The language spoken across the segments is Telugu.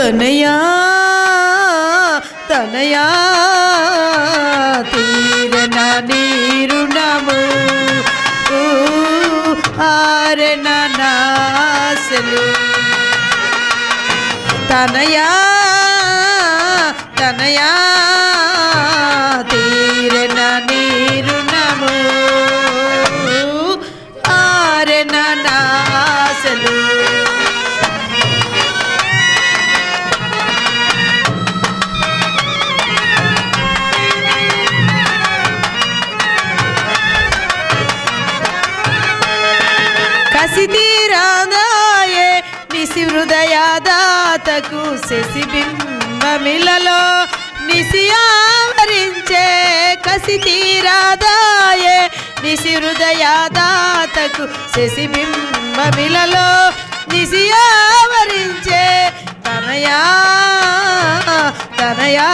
తనయా తనయా తీరన నీరుణము. ఊ, ఆరెన తనయా తనయా కసి తీరాదాయే నిసి హృదయాదాతకు శశిబింబమిలలో నిసి ఆవరించే కసి తీరాదాయే నిసి హృదయాదాతకు శశిబింబమిలలో నిసి ఆవరించే తనయా తనయా.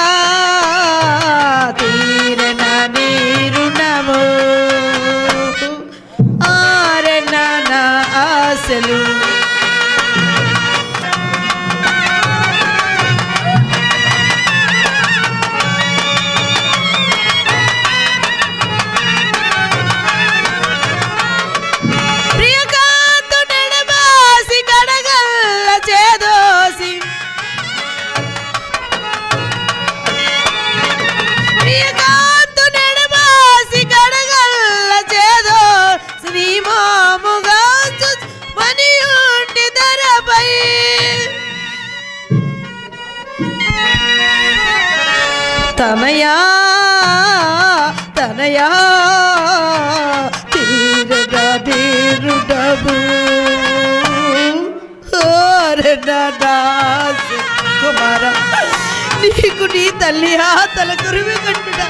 తనయా తనయా తీరద తీరుడము కుమార నీకు నీ తల్లి ఆ తల కురివి కట్టుడా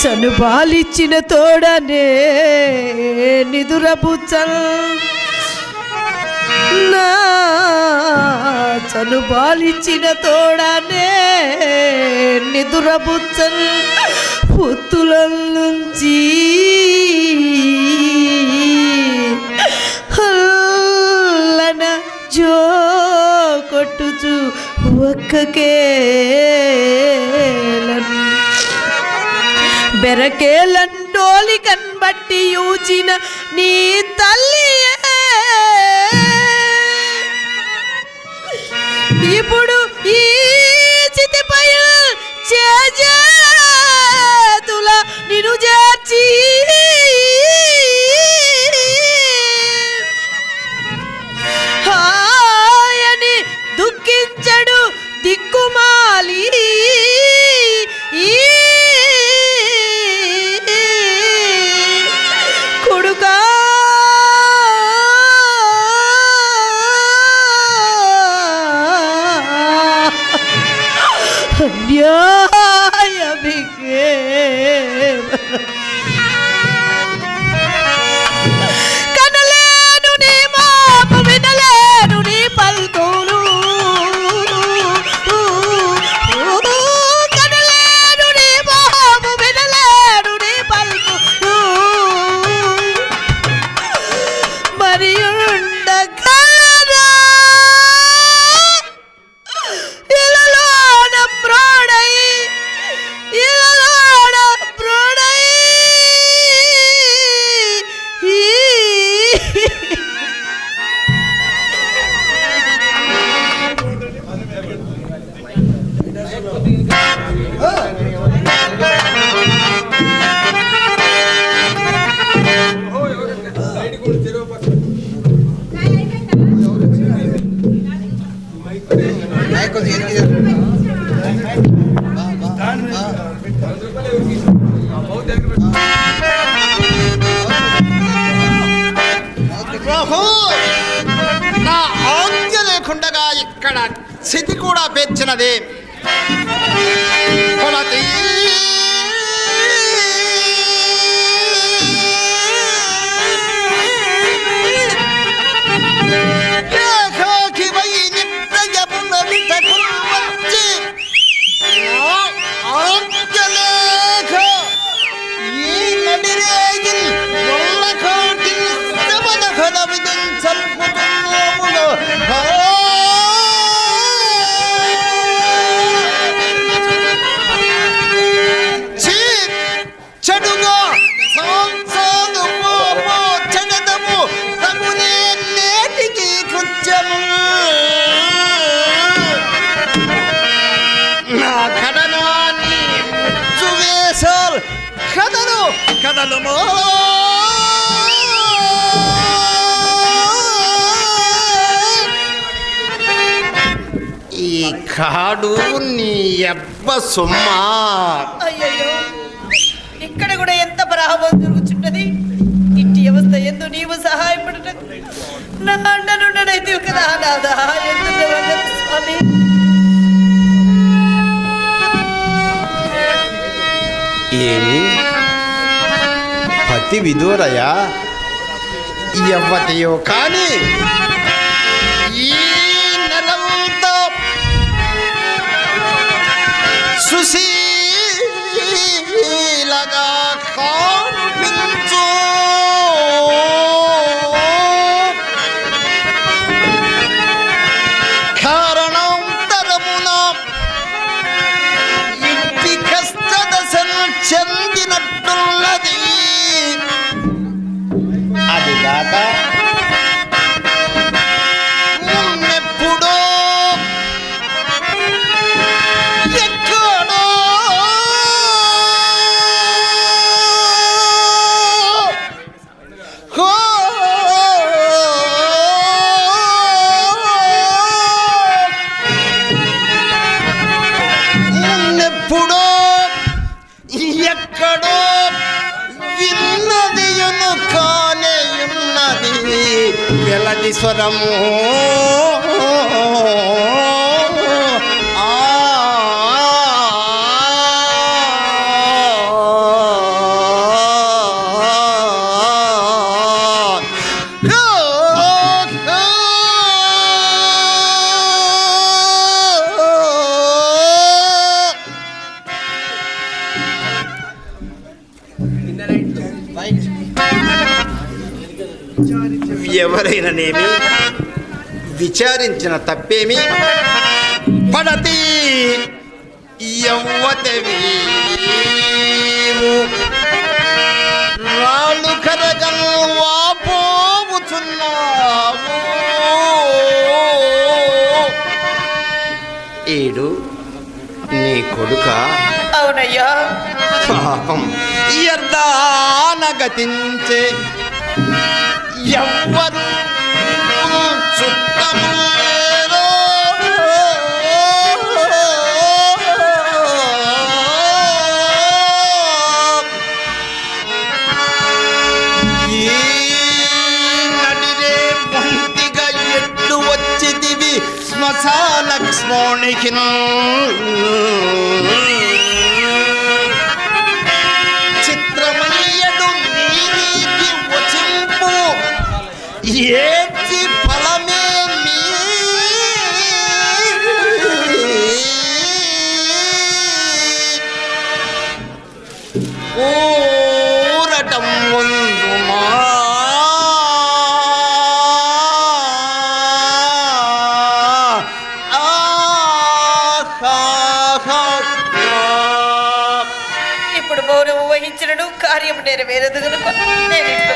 చనుబాలిచ్చిన తోడనే నిదురపుచ్చల్ నా చనుబాలిచ్చిన తోడనే నిదురపుచ్చల్ పుత్తుల నుంచి హల్లన జో కొట్టుచు ఒక్కకే బెరకేలంటోలి కన్బట్టి యూచిన నీ తల్లి ఇప్పుడు ఈ చితిపై చేతుల నిన్ను చేర్చి কে కూడా పెంచినదే. కొలతీ కదలుమో ఈ కాడు నీ అబ్బ సుమ్మా. అయ్యయ్యో ఇక్కడ కూడా ఎంత ప్రహావం జరుగుచున్నది? ఇంటి అవస్థ ఎందు నీవు సహాయపడట నా అండనుండనైతే కదా నాదా ఎందుకు స్వామి? ఏమి? భక్తి విదూరయా ఎవ్వతయో కానీ ఈ నెలంతో సుశీ వెలది స్వరము? ఎవరైనానేమి విచారించిన తప్పేమి? పడతి యవ్వతవి రాళ్ళు ఏడు నీ కొడుక అవునయ్యా. పాపం యర్దాన గతించే ఎవ్వరు చుట్టము లేరో. ఈ కార్యం నెరవేరదు కనుక నేను ఇట్లు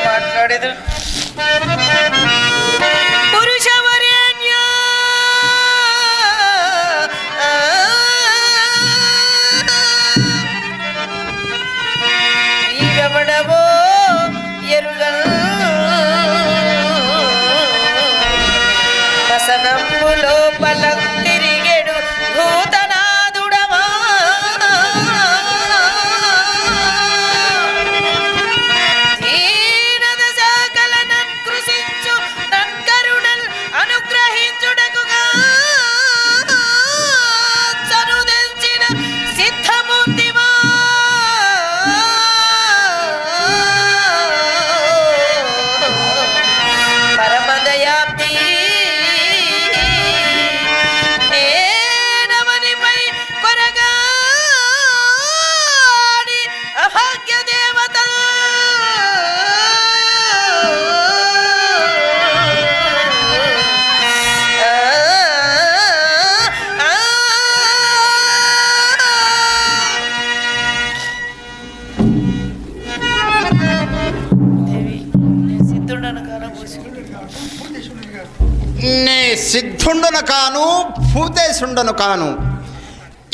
సిద్ధుండును కాను భూతేశుండను కాను.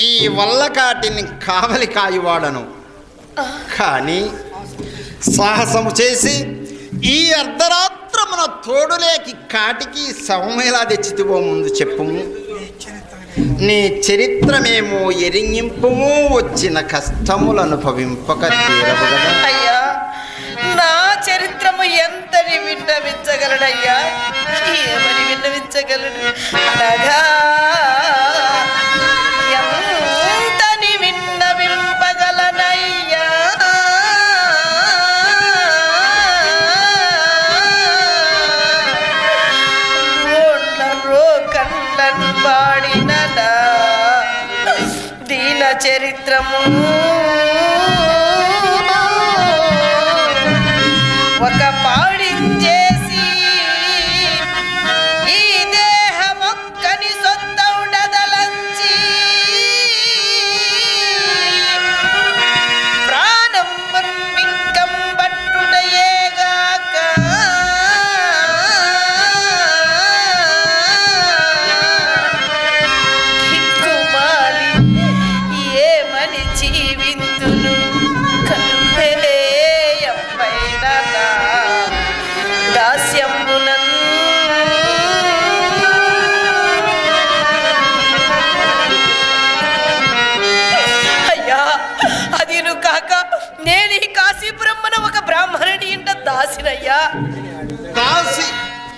ఈ వల్లకాటిని కావలి కాయువాడను. కానీ సాహసము చేసి ఈ అర్ధరాత్రమున తోడులేకి కాటికి శవమేలా తెచ్చితివో ముందు చెప్పుము నీ చరిత్రమేమో ఎరింగింపుము వచ్చిన కష్టములు అనుభవింపక తీరవు కదా అయ్యా నా చరిత్రము ఎంతని విన్నవించగలడయ్యా? ఏమని విన్నవించగలడు అనగా ఎంతని విన్నవింపగలనయ్యా ఓళ్ళరో కళ్ళన్ పాడిన నా దీన చరిత్రము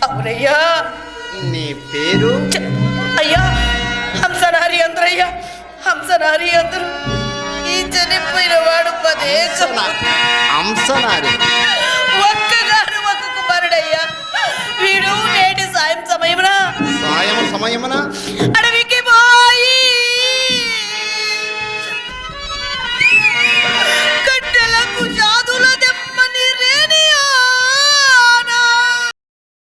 అవునయ్యా. నీ పేరు! అయ్యా హంసనారి అందరయ్యా హంసనారి అందరు. ఈ చనిపోయిన వాడు పదే అంశనారి ఒక్కగారు ఒక్క కుమారుడయ్యా. వీడు నేటి సాయం సమయమున సాయం సమయమున అడవి